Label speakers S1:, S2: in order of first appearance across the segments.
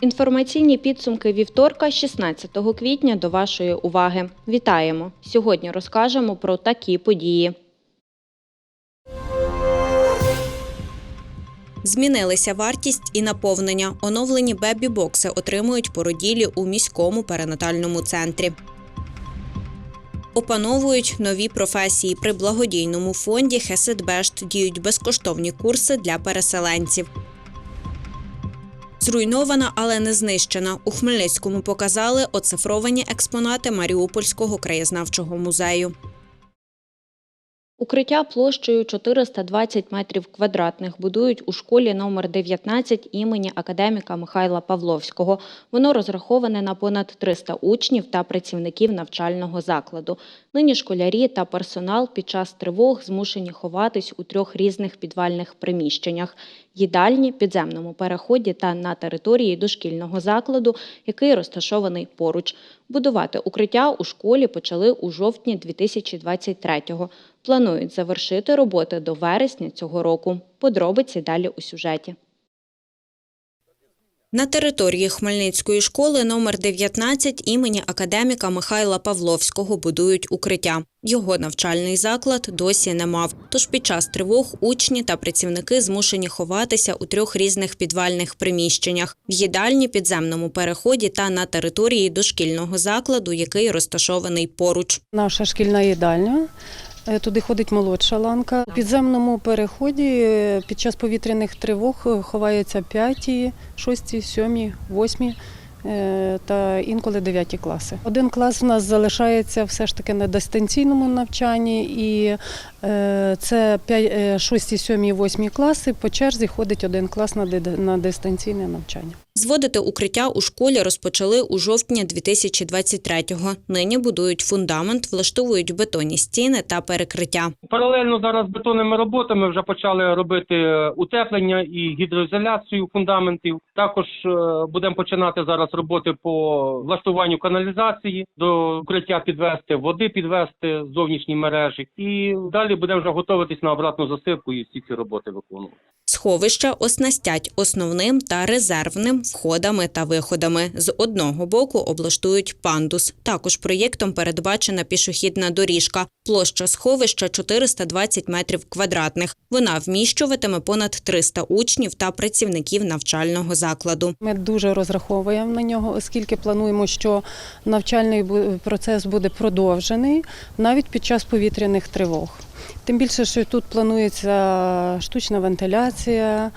S1: Інформаційні підсумки вівторка, 16 квітня, до вашої уваги. Вітаємо! Сьогодні розкажемо про такі події. Змінилися вартість і наповнення. Оновлені бебі-бокси отримують породілі у міському перинатальному центрі. Опановують нові професії. При благодійному фонді Хеседбешт діють безкоштовні курси для переселенців. Зруйнована, але не знищена. У Хмельницькому показали оцифровані експонати Маріупольського краєзнавчого музею. Укриття площею 420 метрів квадратних будують у школі номер 19 імені академіка Михайла Павловського. Воно розраховане на понад 300 учнів та працівників навчального закладу. Нині школярі та персонал під час тривог змушені ховатись у трьох різних підвальних приміщеннях: їдальні, підземному переході та на території дошкільного закладу, який розташований поруч. Будувати укриття у школі почали у жовтні 2023-го. Планують завершити роботи до вересня цього року. Подробиці далі у сюжеті. На території Хмельницької школи номер 19 імені академіка Михайла Павловського будують укриття. Його навчальний заклад досі не мав. Тож під час тривог учні та працівники змушені ховатися у трьох різних підвальних приміщеннях: в їдальні, підземному переході та на території дошкільного закладу, який розташований поруч.
S2: Наша шкільна їдальня. Е, Туди ходить молодша ланка. У підземному переході е, під час повітряних тривог е, ховаються п'яті, шості, сьомі, восьмі та інколи дев'яті класи. Один клас в нас залишається все ж таки на дистанційному навчанні, і це п'ять- е, шості, сьомі, восьмі класи. По черзі ходить один клас на дистанційне навчання.
S1: Зводити укриття у школі розпочали у жовтні 2023-го. Нині будують фундамент, влаштовують бетонні стіни та перекриття.
S3: Паралельно зараз з бетонними роботами вже почали робити е, утеплення і гідроізоляцію фундаментів. Також е, будемо починати зараз роботи по влаштуванню каналізації до укриття підвести, води підвести зовнішні мережі. І далі будемо вже готуватись на обратну засипку і всі ці роботи виконувати.
S1: Сховища оснастять основним та резервним входами та виходами. З одного боку облаштують пандус. Також проєктом передбачена пішохідна доріжка. Площа сховища 420 метрів квадратних. Вона вміщуватиме понад 300 учнів та працівників навчального закладу.
S2: Ми дуже розраховуємо на нього, оскільки плануємо, що навчальний процес буде продовжений навіть під час повітряних тривог. Тим більше, що тут планується штучна вентиляція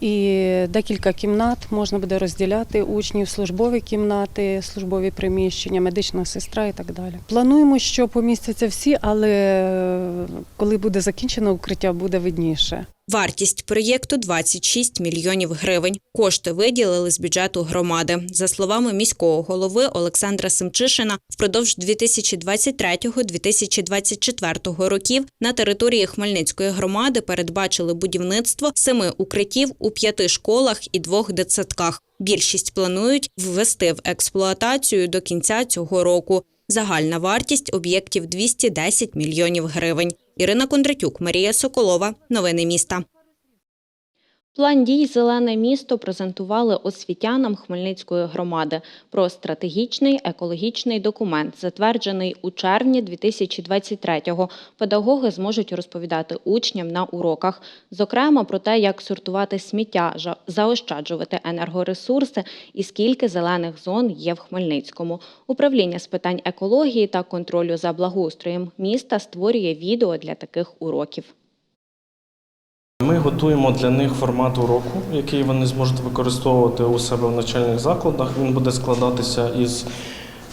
S2: і декілька кімнат можна буде розділяти учнів, службові кімнати, службові приміщення, медична сестра і так далі. Плануємо, що помістяться всі, але коли буде закінчено укриття, буде видніше.
S1: Вартість проєкту 26 мільйонів гривень. Кошти виділили з бюджету громади. За словами міського голови Олександра Семчишина, впродовж 2023-2024 років на території Хмельницької громади передбачили будівництво семи укриттів у п'яти школах і двох дитсадках. Більшість планують ввести в експлуатацію до кінця цього року. Загальна вартість об'єктів 210 мільйонів гривень. Ірина Кондратюк, Марія Соколова. Новини міста. План дій Зелене місто презентували освітянам Хмельницької громади про стратегічний екологічний документ, затверджений у червні 2023-го. Педагоги зможуть розповідати учням на уроках, зокрема про те, як сортувати сміття, заощаджувати енергоресурси і скільки зелених зон є в Хмельницькому. Управління з питань екології та контролю за благоустроєм міста створює відео для таких уроків.
S4: Ми готуємо для них формат уроку, який вони зможуть використовувати у себе в навчальних закладах. Він буде складатися із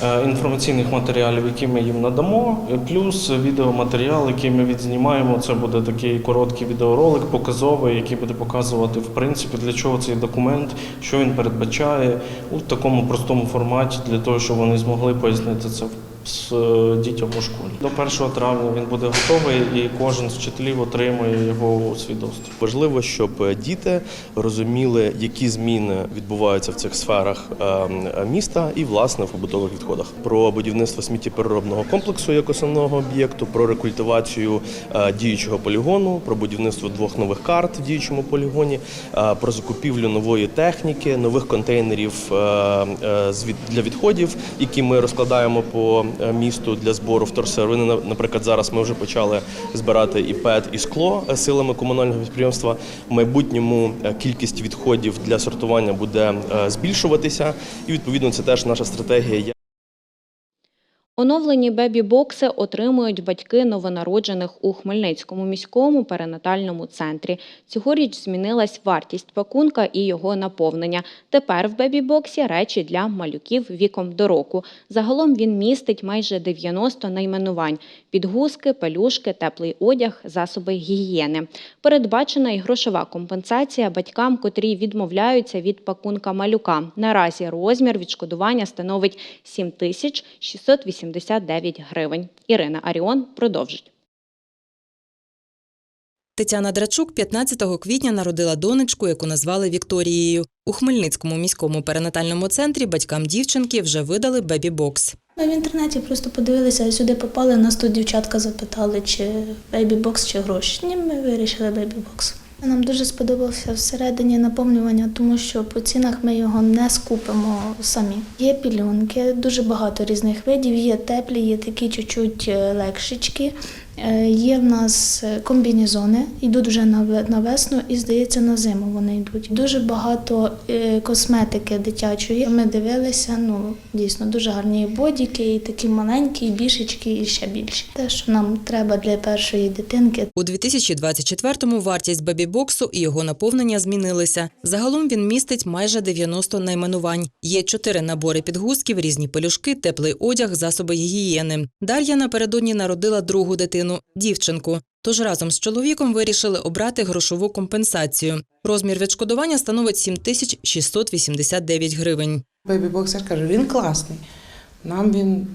S4: е, інформаційних матеріалів, які ми їм надамо, плюс відеоматеріал, який ми відзнімаємо. Це буде такий короткий відеоролик, показовий, який буде показувати в принципі для чого цей документ, що він передбачає у такому простому форматі, для того, щоб вони змогли пояснити це з е, дітям у школі. До 1 травня він буде готовий, і кожен з вчителів отримує його свій.
S5: Важливо, щоб е, діти розуміли, які зміни відбуваються в цих сферах е, міста і власне в побутових відходах. Про будівництво сміттєпереробного комплексу як основного об'єкту, про рекультивацію е, діючого полігону, про будівництво двох нових карт в діючому полігоні, про закупівлю нової техніки, нових контейнерів для відходів, які ми розкладаємо по місту для збору вторсировини. На- Наприклад, зараз ми вже почали збирати і ПЕТ, і скло е, силами комунального підприємства. В майбутньому е, кількість відходів для сортування буде е, збільшуватися, і відповідно це теж наша стратегія.
S1: Оновлені бебі-бокси отримують батьки новонароджених у Хмельницькому міському перинатальному центрі. Цьогоріч змінилась вартість пакунка і його наповнення. Тепер в бебі-боксі речі для малюків віком до року. Загалом він містить майже 90 найменувань: підгузки, пелюшки, теплий одяг, засоби гігієни. Передбачена і грошова компенсація батькам, котрі відмовляються від пакунка малюка. Наразі розмір відшкодування становить 7689 гривень. Ірина Аріон продовжить.
S6: Тетяна Драчук 15 квітня народила донечку, яку назвали Вікторією. У Хмельницькому міському перинатальному центрі батькам дівчинки вже видали бебі-бокс.
S7: Ми в інтернеті просто подивилися, сюди попали, нас тут дівчатка запитали, чи бейбі-бокс, чи гроші. Ні, ми вирішили бейбі-бокс. Нам дуже сподобався всередині наповнювання, тому що по цінах ми його не скупимо самі. Є пілюнки, дуже багато різних видів, є теплі, є такі чуть-чуть е, легшечки. Е, Є в нас е, комбінезони, йдуть вже на весну і, здається, на зиму вони йдуть. Дуже багато е, косметики дитячої. Ми дивилися, ну дійсно дуже гарні бодіки, і такі маленькі, і бішечки, і ще більші. Те, що нам треба для першої дитинки.
S6: У 2024-му вартість бебі-боксу і його наповнення змінилися. Загалом він містить майже 90 найменувань. Є чотири набори підгузків, різні пелюшки, теплий одяг, засоби гігієни. Дар'я напередодні народила другу дитину – дівчинку. Тож разом з чоловіком вирішили обрати грошову компенсацію. Розмір відшкодування становить 7689 гривень.
S8: Бейбі боксер каже, він класний. Нам він.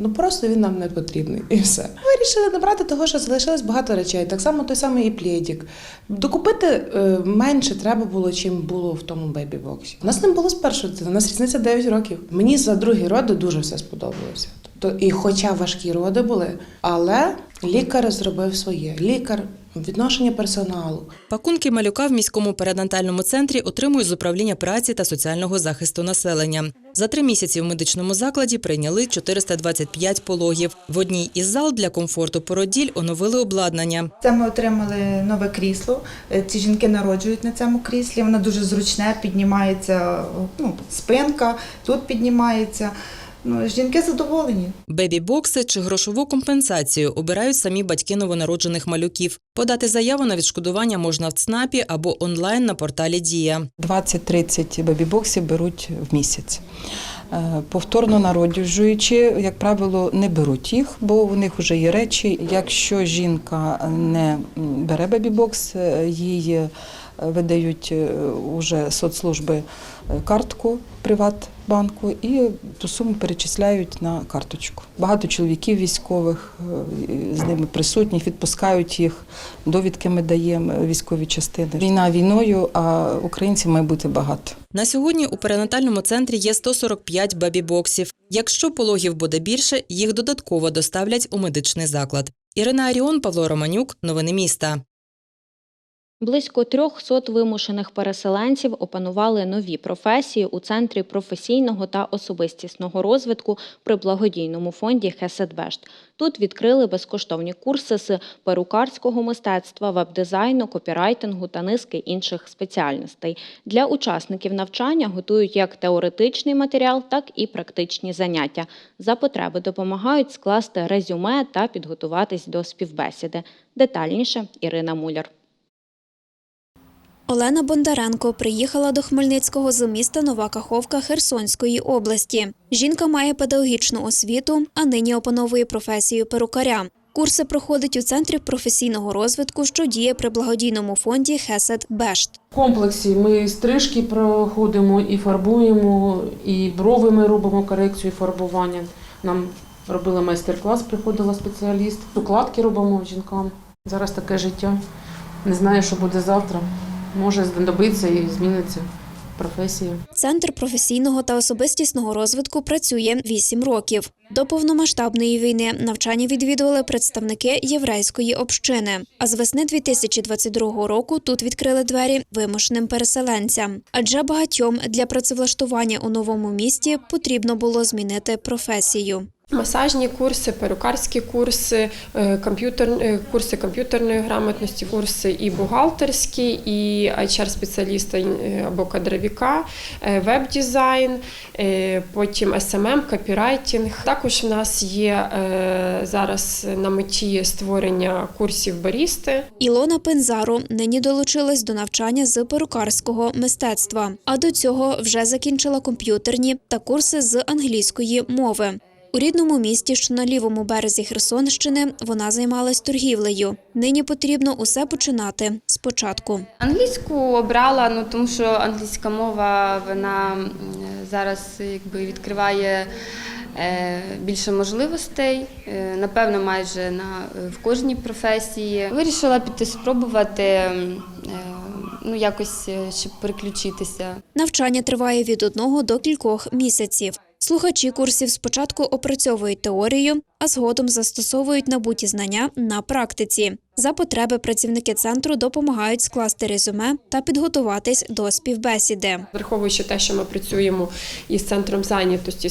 S8: Ну просто він нам не потрібний і все. Вирішили набрати того, що залишилось багато речей. Так само той самий і плєдік. Докупити е, менше треба було, чим було в тому бейбі боксі. У нас не було дитини, у нас різниця 9 років. Мені за другі роди дуже все сподобалося. Тобто, і хоча важкі роди були, але лікар зробив своє. Лікар, відношення персоналу.
S6: Пакунки малюка в міському перинатальному центрі отримують з управління праці та соціального захисту населення. За три місяці в медичному закладі прийняли 425 пологів. В одній із зал для комфорту породіль оновили обладнання.
S9: Це ми отримали нове крісло. Е, Ці жінки народжують на цьому кріслі. Воно дуже зручне, піднімається ну, спинка, тут піднімається. Ну, жінки задоволені.
S6: Бебі-бокси чи грошову компенсацію обирають самі батьки новонароджених малюків. Подати заяву на відшкодування можна в ЦНАПі або онлайн на порталі Дія.
S10: 20-30 бебі-боксів беруть в місяць. Е, Повторно народжуючи, як правило, не беруть їх, бо у них вже є речі. Якщо жінка не бере бебі-бокс, е, їй е, видають е, уже соцслужби е, картку Приватбанку і ту суму перечисляють на карточку. Багато чоловіків військових е, з ними присутніх, відпускають їх. Довідки ми даємо військові частини. Війна війною, а українців має бути багато.
S6: На сьогодні у перинатальному центрі є 145 бебі-боксів. Якщо пологів буде більше, їх додатково доставлять у медичний заклад. Ірина Аріон, Павло Романюк. Новини міста.
S1: Близько трьох сот вимушених переселенців опанували нові професії у центрі професійного та особистісного розвитку при благодійному фонді Хеседбешт. Тут відкрили безкоштовні курси з перукарського мистецтва, веб-дизайну, копірайтингу та низки інших спеціальностей. Для учасників навчання готують як теоретичний матеріал, так і практичні заняття. За потреби допомагають скласти резюме та підготуватись до співбесіди. Детальніше Ірина Муляр.
S11: Олена Бондаренко приїхала до Хмельницького з міста Нова Каховка Херсонської області. Жінка має педагогічну освіту, а нині опановує професію перукаря. Курси проходить у центрі професійного розвитку, що діє при благодійному фонді Хесед Бешт.
S12: В комплексі ми стрижки проходимо і фарбуємо, і брови ми робимо корекцію фарбування. Нам робили майстер-клас, приходила спеціаліст. Укладки робимо жінкам. Зараз таке життя. Не знаю, що буде завтра. Може знадобиться і зміниться професія.
S11: Центр професійного та особистісного розвитку працює 8 років. До повномасштабної війни навчання відвідували представники єврейської общини. А з весни 2022 року тут відкрили двері вимушеним переселенцям. Адже багатьом для працевлаштування у новому місті потрібно було змінити професію.
S13: Масажні курси, перукарські курси, е, комп'ютер, е, курси комп'ютерної грамотності, курси і бухгалтерські, і HR-спеціаліста е, або кадровіка, веб-дизайн, потім SMM, копірайтинг. Також в нас є зараз на меті створення курсів барісти.
S11: Ілона Пензару нині долучилась до навчання з перукарського мистецтва, а до цього вже закінчила комп'ютерні та курси з англійської мови. У рідному місті, що на лівому березі Херсонщини, вона займалась торгівлею. Нині потрібно усе починати спочатку.
S14: Англійську обрала, ну тому що англійська мова вона зараз якби відкриває е, більше можливостей, е, напевно, майже на в кожній професії. Вирішила піти спробувати е, ну якось е, щоб переключитися.
S11: Навчання триває від одного до кількох місяців. Слухачі курсів спочатку опрацьовують теорію, а згодом застосовують набуті знання на практиці. За потреби працівники центру допомагають скласти резюме та підготуватись до співбесіди.
S13: Враховуючи те, що ми працюємо із центром зайнятості,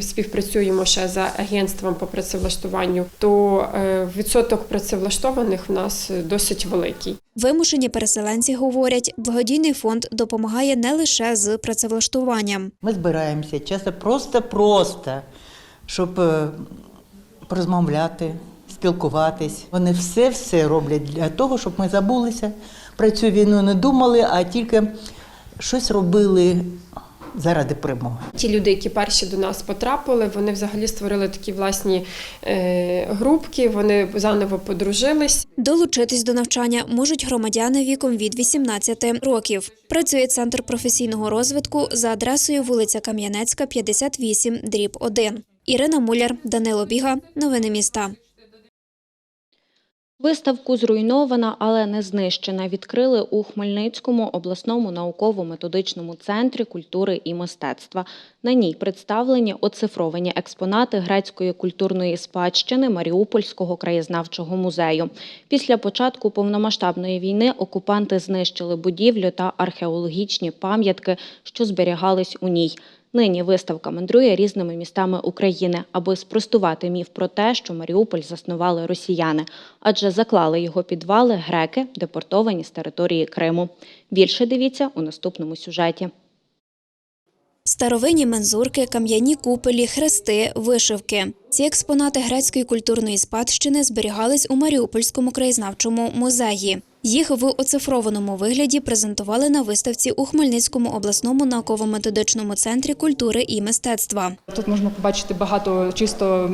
S13: співпрацюємо ще за агентством по працевлаштуванню, то е, відсоток працевлаштованих в нас досить великий.
S11: Вимушені переселенці говорять, благодійний фонд допомагає не лише з працевлаштуванням.
S15: Ми збираємося часто просто-просто, щоб е, порозмовляти, спілкуватись. Вони все-все роблять для того, щоб ми забулися про цю війну, не думали, а тільки щось робили заради перемоги.
S13: Ті люди, які перші до нас потрапили, вони взагалі створили такі власні е, групки, вони заново подружились.
S11: Долучитись до навчання можуть громадяни віком від 18 років. Працює центр професійного розвитку за адресою вулиця Кам'янецька, 58, дріб 1. Ірина Муляр, Данило Біга. Новини міста.
S1: Виставку зруйнована, але не знищена. Відкрили у Хмельницькому обласному науково-методичному центрі культури і мистецтва. На ній представлені оцифровані експонати грецької культурної спадщини Маріупольського краєзнавчого музею. Після початку повномасштабної війни окупанти знищили будівлю та археологічні пам'ятки, що зберігались у ній. Нині виставка мандрує різними містами України, аби спростувати міф про те, що Маріуполь заснували росіяни, адже заклали його підвали греки, депортовані з території Криму. Більше дивіться у наступному сюжеті.
S11: Старовинні мензурки, кам'яні купелі, хрести, вишивки. Ці експонати грецької культурної спадщини зберігались у Маріупольському краєзнавчому музеї. Їх в оцифрованому вигляді презентували на виставці у Хмельницькому обласному науково-методичному центрі культури і мистецтва.
S16: Тут можна побачити багато чисто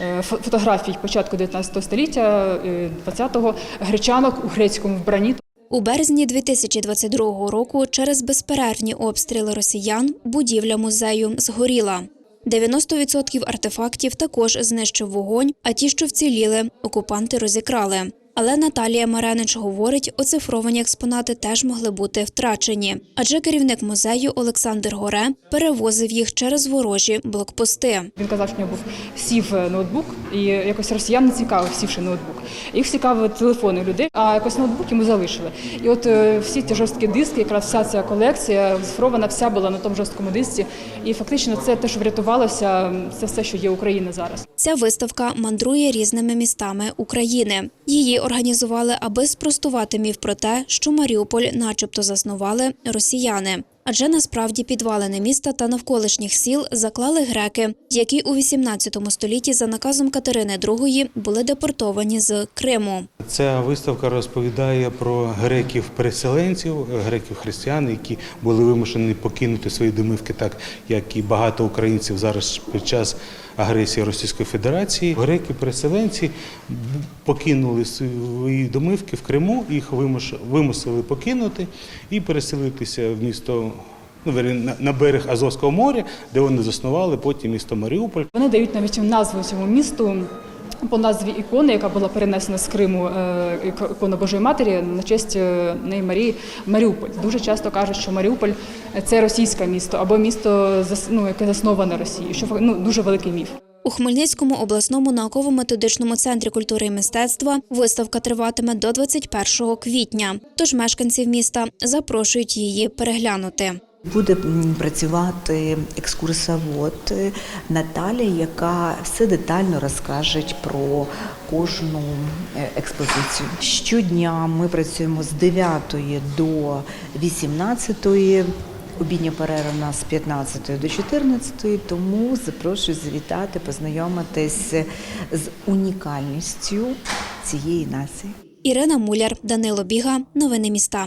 S16: е, фо- фотографій початку 19 століття, е, 20-го, гречанок у грецькому вбранні.
S11: У березні 2022 року через безперервні обстріли росіян будівля музею згоріла. 90% артефактів також знищив вогонь, а ті, що вціліли, окупанти розікрали. Але Наталія Маренич говорить, оцифровані експонати теж могли бути втрачені, адже керівник музею Олександр Горе перевозив їх через ворожі блокпости.
S16: Він казав, що в нього був сів е, ноутбук, і якось росіян не цікавив сівши ноутбук. Їх цікавили телефони людей, а якось ноутбук йому залишили. І от е, всі ці жорсткі диски, якраз вся ця колекція цифрована, вся була на тому жорсткому дисці. І фактично це те, що врятувалося, це все, що є Україна зараз.
S11: Ця виставка мандрує різними містами України. Її організували, аби спростувати міф про те, що Маріуполь, начебто, заснували росіяни. Адже насправді підвалини міста та навколишніх сіл заклали греки, які у 18 столітті за наказом Катерини II були депортовані з Криму.
S17: Ця виставка розповідає про греків-переселенців, греків-християн, які були вимушені покинути свої домівки, так як і багато українців зараз під час агресії Російської Федерації. Греки-переселенці покинули свої домівки в Криму, їх вимусили покинути і переселитися в місто ну, на берег Азовського моря, де вони заснували потім місто Маріуполь.
S16: Вони дають навіть назву цьому місту. По назві ікони, яка була перенесена з Криму, е, ікона Божої Матері на честь е, неї Марії Маріуполь. Дуже часто кажуть, що Маріуполь це російське місто або місто ну, яке засноване Росією, що ну, дуже великий міф.
S11: У Хмельницькому обласному науково-методичному центрі культури і мистецтва виставка триватиме до 21 квітня. Тож мешканців міста запрошують її переглянути.
S18: Буде працювати екскурсовод Наталя, яка все детально розкаже про кожну е, експозицію. Щодня ми працюємо з 9 до 18. Обідня перерва у нас з 15 до 14, тому запрошую завітати, познайомитись з унікальністю цієї нації.
S11: Ірина Муляр, Данило Біга. Новини міста.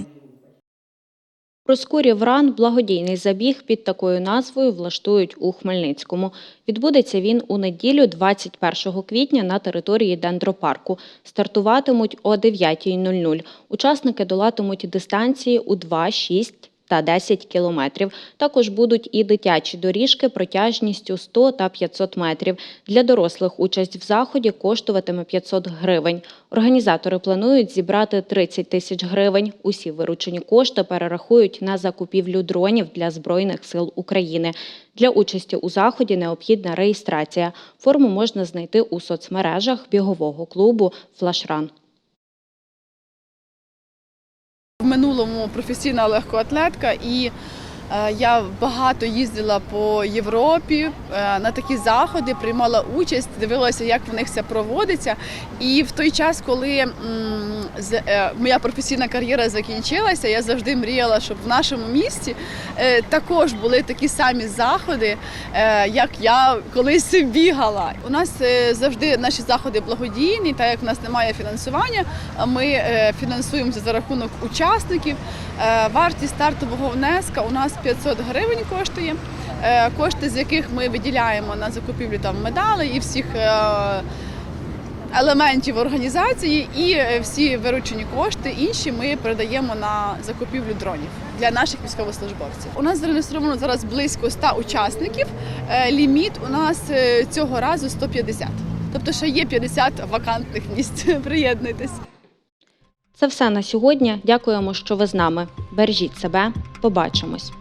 S1: Проскурів ран благодійний забіг під такою назвою влаштують у Хмельницькому. Відбудеться він у неділю, 21 квітня, на території дендропарку. Стартуватимуть о 9.00. Учасники долатимуть дистанції у 2, 6 та 10 кілометрів. Також будуть і дитячі доріжки протяжністю 100 та 500 метрів. Для дорослих участь в заході коштуватиме 500 гривень. Організатори планують зібрати 30 тисяч гривень. Усі виручені кошти перерахують на закупівлю дронів для Збройних сил України. Для участі у заході необхідна реєстрація. Форму можна знайти у соцмережах бігового клубу Флашран.
S19: Минулому професійна легкоатлетка і я багато їздила по Європі е, на такі заходи, приймала участь, дивилася, як в них це проводиться. І в той час, коли е, моя професійна кар'єра закінчилася, я завжди мріяла, щоб в нашому місті е, також були такі самі заходи, е, як я колись бігала. У нас е, завжди наші заходи благодійні, так як в нас немає фінансування, ми е, фінансуємося за рахунок учасників. Е, Вартість стартового внеска у нас 500 гривень коштує. е, Кошти, з яких ми виділяємо на закупівлю там медалей і всіх е, елементів організації, і е, всі виручені кошти інші ми передаємо на закупівлю дронів для наших військовослужбовців. У нас зареєстровано зараз близько 100 учасників. Ліміт у нас цього разу 150. Тобто ще є 50 вакантних місць. Приєднуйтесь.
S1: Це все на сьогодні. Дякуємо, що ви з нами. Бережіть себе. Побачимось.